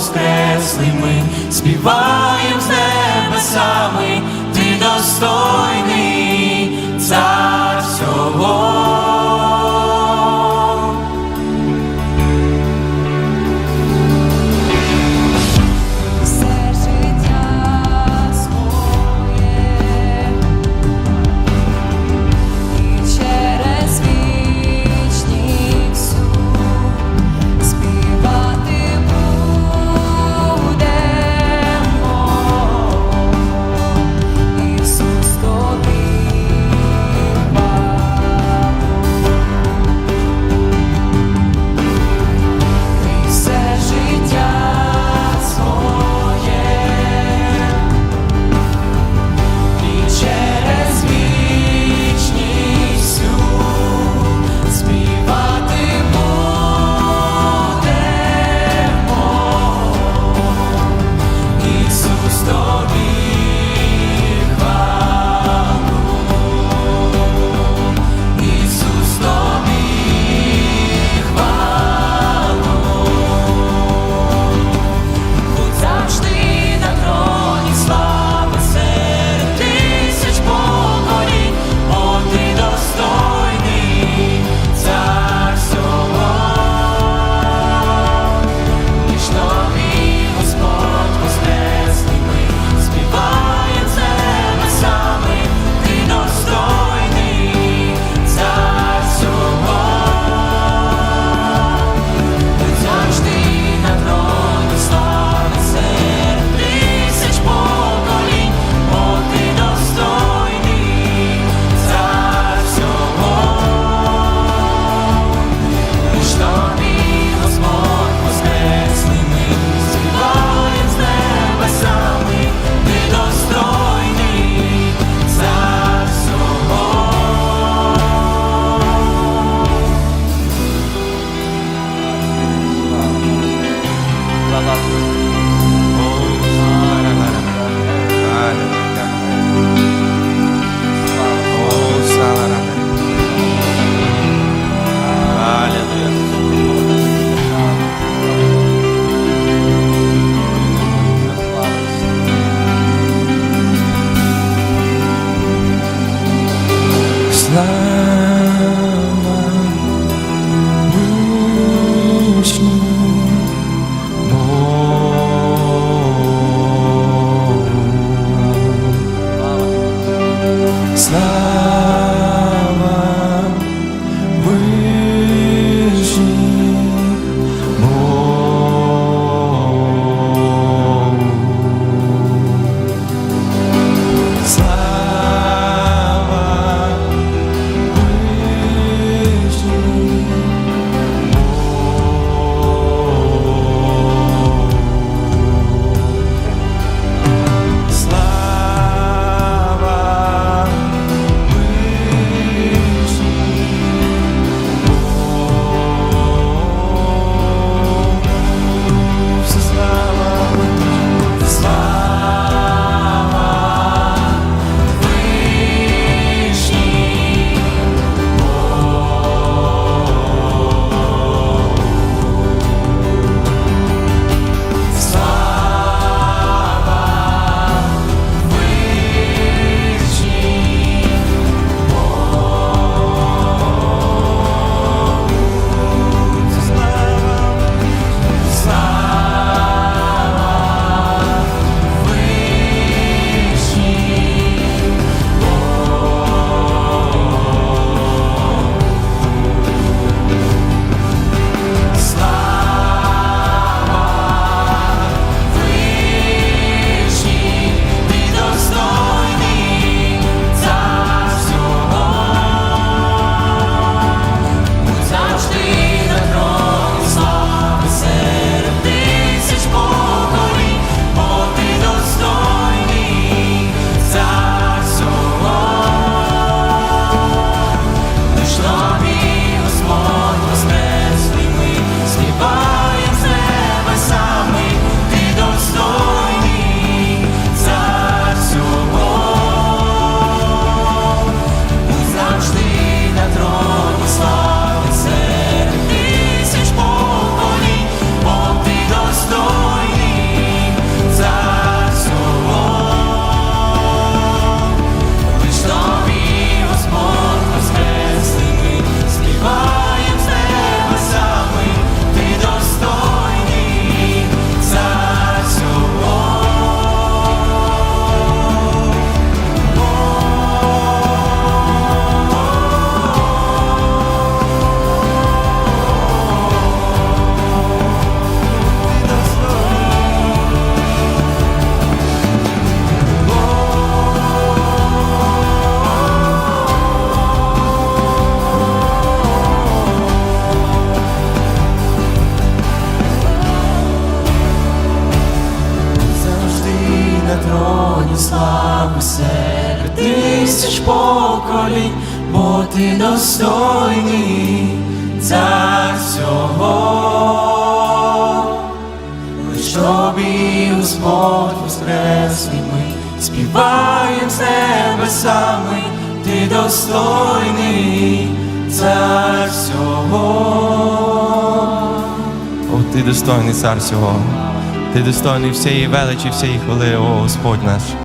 Господь воскреслий ми, співаєм колінь, бо ти достойний цар всього. Лиш тобі, Господь, воскреслий ми, співаєм з небесами, ти достойний цар всього. О, ти достойний цар всього. Ти достойний всієї величі, всієї хвали, о Господь наш.